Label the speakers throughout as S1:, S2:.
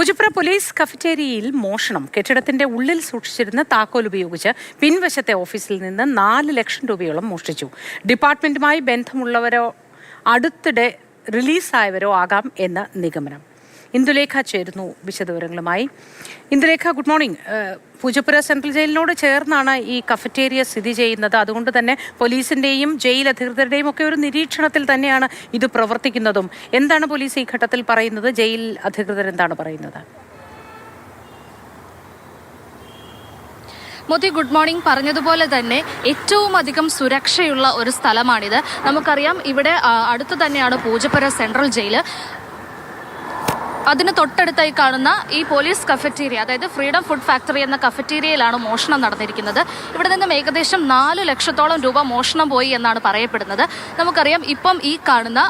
S1: Poojappura police കഫറ്റേരിയയിൽ മോഷണം. കെട്ടിടത്തിന്റെ ഉള്ളിൽ സൂക്ഷിച്ചിരുന്ന താക്കോൽ ഉപയോഗിച്ച് പിൻവശത്തെ ഓഫീസിൽ നിന്ന് നാല് ലക്ഷം രൂപയോളം മോഷ്ടിച്ചു. ഡിപ്പാർട്ട്മെന്റുമായി ബന്ധമുള്ളവരോ അടുത്തിടെ റിലീസായവരോ ആകാം എന്ന നിഗമനം. ഇന്ദുലേഖ ചേരുന്നു വിശദവിവരങ്ങളുമായി. Indulekha good morning Poojappura central ജയിലിനോട് ചേർന്നാണ് ഈ കഫറ്റേരിയ സ്ഥിതി ചെയ്യുന്നത്. അതുകൊണ്ട് തന്നെ പോലീസിന്റെയും ജയിൽ അധികൃതരുടെയും ഒക്കെ ഒരു നിരീക്ഷണത്തിൽ തന്നെയാണ് ഇത് പ്രവർത്തിക്കുന്നതും. എന്താണ് പോലീസ് ഈ ഘട്ടത്തിൽ പറയുന്നത്? ജയിൽ അധികൃതർ എന്താണ് പറയുന്നത്?
S2: മോദി ഗുഡ് മോർണിംഗ് പറഞ്ഞതുപോലെ തന്നെ ഏറ്റവും അധികം സുരക്ഷയുള്ള ഒരു സ്ഥലമാണിത്. നമുക്കറിയാം ഇവിടെ അടുത്ത് തന്നെയാണ് പൂജപ്പുര സെൻട്രൽ ജയിൽ. അതിന് തൊട്ടടുത്തായി കാണുന്ന ഈ പോലീസ് കഫറ്റീരിയ അതായത് ഫ്രീഡം ഫുഡ് ഫാക്ടറി എന്ന കഫറ്റീരിയയിലാണ് മോഷണം നടന്നിരിക്കുന്നത്. ഇവിടെ നിന്നും ഏകദേശം നാല് ലക്ഷത്തോളം രൂപ മോഷണം പോയി എന്നാണ് പറയപ്പെടുന്നത്. നമുക്കറിയാം ഇപ്പം ഈ കാണുന്ന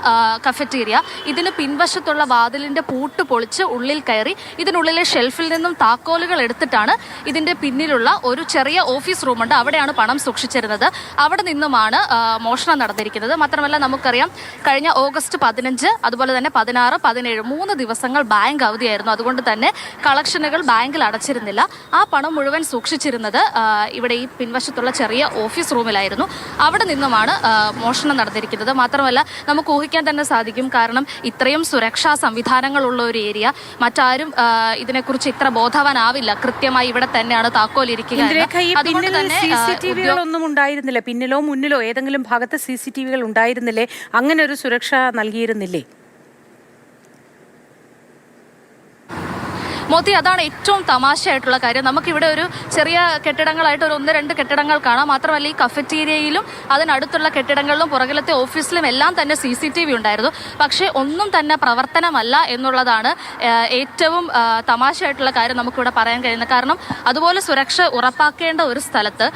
S2: കഫറ്റീരിയ ഇതിന് പിൻവശത്തുള്ള വാതിലിന്റെ പൂട്ട് പൊളിച്ച് ഉള്ളിൽ കയറി ഇതിനുള്ളിലെ ഷെൽഫിൽ നിന്നും താക്കോലുകൾ എടുത്തിട്ടാണ് ഇതിന്റെ പിന്നിലുള്ള ഒരു ചെറിയ ഓഫീസ് റൂമുണ്ട്. അവിടെയാണ് പണം സൂക്ഷിച്ചിരുന്നത്. അവിടെ നിന്നുമാണ് മോഷണം നടന്നിരിക്കുന്നത്. മാത്രമല്ല നമുക്കറിയാം കഴിഞ്ഞ ഓഗസ്റ്റ് പതിനഞ്ച് അതുപോലെ തന്നെ പതിനാറ് പതിനേഴ് മൂന്ന് ദിവസങ്ങൾ ബാങ്ക് അവധിയായിരുന്നു. അതുകൊണ്ട് തന്നെ കളക്ഷനുകൾ ബാങ്കിൽ അടച്ചിരുന്നില്ല. ആ പണം മുഴുവൻ സൂക്ഷിച്ചിരുന്നത് ഇവിടെ ഈ പിൻവശത്തുള്ള ചെറിയ ഓഫീസ് റൂമിലായിരുന്നു. അവിടെ നിന്നുമാണ് മോഷണം നടന്നിരിക്കുന്നത്. മാത്രമല്ല നമുക്ക് ഊഹിക്കാൻ തന്നെ സാധിക്കും. കാരണം ഇത്രയും സുരക്ഷാ സംവിധാനങ്ങളുള്ള ഒരു ഏരിയ. മറ്റാരും ഇതിനെക്കുറിച്ച് ഇത്ര ബോധവാനാവില്ല. കൃത്യമായി ഇവിടെ തന്നെയാണ്
S1: ഈ
S2: അതുകൊണ്ട് തന്നെ
S1: ഉണ്ടായിരുന്നില്ല. പിന്നിലോ മുന്നിലോ ഏതെങ്കിലും ഭാഗത്ത് സി സി ടി വികൾ ഉണ്ടായിരുന്നില്ലേ? അങ്ങനെ ഒരു സുരക്ഷ നൽകിയിരുന്നില്ലേ?
S2: മോത്തി അതാണ് ഏറ്റവും തമാശയായിട്ടുള്ള കാര്യം. നമുക്കിവിടെ ഒരു ചെറിയ കെട്ടിടങ്ങളായിട്ട് ഒരു ഒന്ന് രണ്ട് കെട്ടിടങ്ങൾ കാണാം. മാത്രമല്ല ഈ കഫറ്റീരിയയിലും അതിനടുത്തുള്ള കെട്ടിടങ്ങളിലും പുറകിലത്തെ ഓഫീസിലും എല്ലാം തന്നെ സി സി ടി വി ഉണ്ടായിരുന്നു. പക്ഷേ ഒന്നും തന്നെ പ്രവർത്തനമല്ല എന്നുള്ളതാണ് ഏറ്റവും തമാശയായിട്ടുള്ള കാര്യം നമുക്കിവിടെ പറയാൻ കഴിയുന്നത്. കാരണം അതുപോലെ സുരക്ഷ ഉറപ്പാക്കേണ്ട ഒരു സ്ഥലത്ത്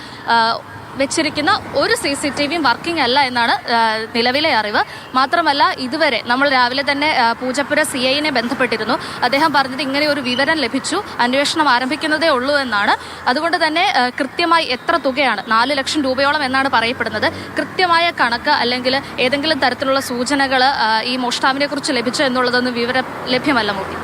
S2: വെച്ചിരിക്കുന്ന ഒരു സി സി ടി വിയും വർക്കിംഗ് അല്ല എന്നാണ് നിലവിലെ അറിവ്. മാത്രമല്ല ഇതുവരെ നമ്മൾ രാവിലെ തന്നെ പൂജപ്പുര സി ഐനെ ബന്ധപ്പെട്ടിരുന്നു. അദ്ദേഹം പറഞ്ഞത് ഇങ്ങനെ ഒരു വിവരം ലഭിച്ചു. അന്വേഷണം ആരംഭിക്കുന്നതേ ഉള്ളൂ എന്നാണ്. അതുകൊണ്ട് തന്നെ കൃത്യമായി എത്ര തുകയാണ്? നാല് ലക്ഷം രൂപയോളം എന്നാണ് പറയപ്പെടുന്നത്. കൃത്യമായ കണക്ക് അല്ലെങ്കിൽ ഏതെങ്കിലും തരത്തിലുള്ള സൂചനകൾ ഈ മോഷ്ടാവിനെ കുറിച്ച് ലഭിച്ചോ എന്നുള്ളതൊന്നും വിവരം ലഭ്യമല്ല മൂട്ടി.